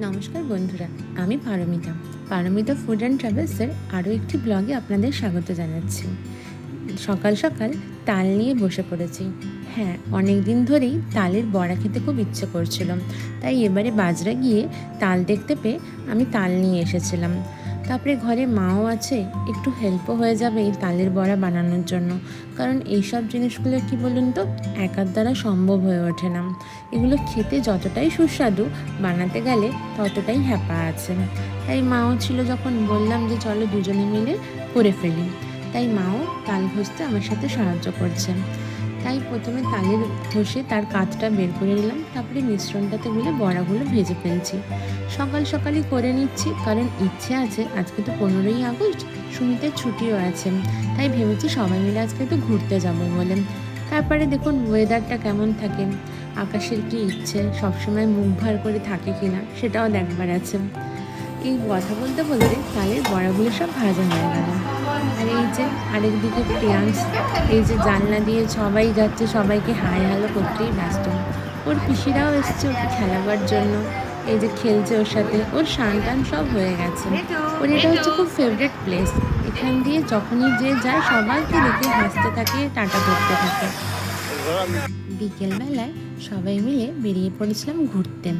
নমস্কার বন্ধুরা, আমি পারমিতা। পারমিতা ফুড অ্যান্ড ট্রাভেলসের আরও একটি ব্লগে আপনাদের স্বাগত জানাচ্ছি। সকাল সকাল তাল নিয়ে বসে পড়েছি। হ্যাঁ অনেক দিন ধরেই তালের বড়া খেতে খুব ইচ্ছে করছিল। তাই এবারে বাজরা গিয়ে তাল দেখতে পেয়ে আমি তাল নিয়ে এসেছিলাম। তারপরে ঘরে মাও আছে, একটু হেল্পও হয়ে যাবে এই তালের বড়া বানানোর জন্য। কারণ এইসব জিনিসগুলো কি বলুন তো, একার দ্বারা সম্ভব হয়ে ওঠে না। এগুলো খেতে যতটাই সুস্বাদু, বানাতে গেলে ততটাই হ্যাপা আছে। তাই মাও ছিল যখন বললাম যে চলো দুজনে মিলে করে ফেলি। তাই মাও তাল ঘষতে আমার সাথে সাহায্য করছে। তাই প্রথমে তালের ঘষে তার কাতটা বের করে নিলাম, তারপরে মিশ্রণটাতে গুলে বড়াগুলো ভেজে ফেলছি। সকাল সকালই করে নিচ্ছি, কারণ ইচ্ছে আছে, আজকে তো পনেরোই আগস্ট, সুমিতের ছুটিও আছে, তাই ভেবেছি সবাই মিলে আজকে একটু ঘুরতে যাব বলে। তারপরে দেখুন ওয়েদারটা কেমন থাকে, আকাশের কি ইচ্ছে, সবসময় মুখ ভার করে থাকে কিনা, সেটাও দেখবার আছে। এই কথা বলতে বলতে তালের বড়াগুলো সব ভাজা হয়ে গেল। আর এই যে আরেক দিকে প্রিয়াংশ এই যে জানলা দিয়ে সবাই যাচ্ছে, সবাইকে হাই হ্যালো করতেই ব্যস্ত। ওর পিসিরাও এসছে ওকে খেলাবার জন্য। এই যে খেলছে ওর সাথে, ওর শান টান সব হয়ে গেছে। ওর এটা হচ্ছে খুব ফেভারিট প্লেস এখান দিয়ে যখনই যে যায়, সবাইকে দেখে হাসতে থাকে, টাটা করতে থাকে। বিকেলবেলায় সবাই মিলে বেরিয়ে পড়েছিলাম ঘুরতে।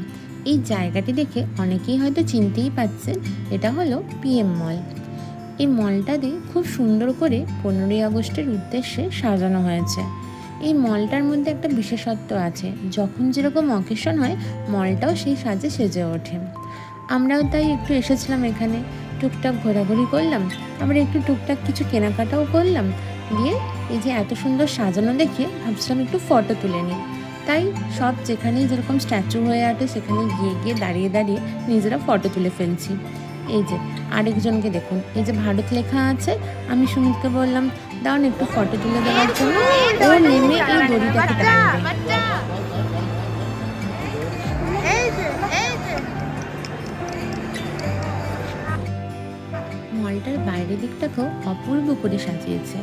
এই জায়গাটি দেখে অনেকেই হয়তো চিনতেই পাচ্ছেন, এটা হলো পিএম মল এই মলটাতে খুব সুন্দর করে পনেরোই আগস্টের উদ্দেশ্যে সাজানো হয়েছে। এই মলটার মধ্যে একটা বিশেষত্ব আছে। যখন যেরকম অকেশন হয়, মলটাও সেই সাজে সেজে ওঠে। আমরাও তাই একটু এসেছিলাম এখানে। টুকটাক ঘোরাঘুরি করলাম। আবার একটু টুকটাক কিছু কেনাকাটাও করলাম। দিয়ে এই যে এত সুন্দর সাজানো দেখে ভাবছিলাম একটু ফটো তুলে নিই। তাই সব যেখানেই যেরকম স্ট্যাচু হয়ে আছে, সেখানে গিয়ে গিয়ে দাঁড়িয়ে দাঁড়িয়ে নিজেরা ফটো তুলে ফেলছি। এই যে আরেকজনকে দেখুন। এই যে ভারত লেখা আছে, আমি সুমিতকে বললাম দাও না একটু ফটো তুলে দেওয়ার জন্য। ও নেমে এই দড়িটাকে মলটার বাইরের দিকটাকেও অপূর্ব করে সাজিয়েছে।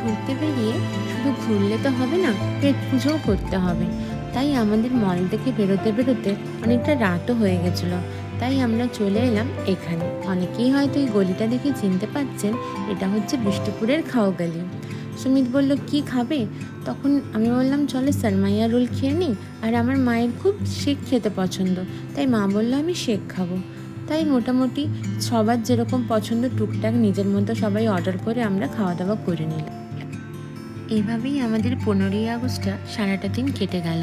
ঘুরতে বেরিয়ে শুধু ঘুরলে তো হবে না, পেট পুজোও করতে হবে। তাই আমাদের মল থেকে বেরোতে বেরোতে অনেকটা রাতও হয়ে গেছিল। তাই আমরা চলে এলাম এখানে। অনেকেই হয়তো এই গলিটা দেখে চিনতে পারছেন, এটা হচ্ছে বিষ্ণুপুরের গলি। সুমিত বলল, কি খাবে? তখন আমি বললাম, চলে সালমাইয়া রোল খেয়ে নিই। আর আমার মায়ের খুব শেক খেতে পছন্দ। তাই মা বলল, আমি শেক খাব। তাই মোটামুটি সবার যেরকম পছন্দ টুকটাক নিজের মতো সবাই অর্ডার করে আমরা খাওয়া দাওয়া করে নিলাম। এইভাবেই আমাদের পনেরোই আগস্টটা সারাটা দিন কেটে গেল।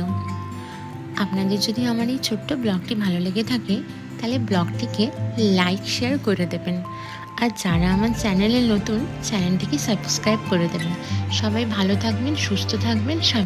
আপনাদের যদি আমার এই ছোট্ট ব্লগটি ভালো লেগে থাকে তাহলে ব্লগটিকে লাইক, শেয়ার করে দেবেন। আর যারা আমার চ্যানেলে নতুন, চ্যানেলটিকে সাবস্ক্রাইব করে দেবেন। সবাই ভালো থাকবেন, সুস্থ থাকবেন, সাবধান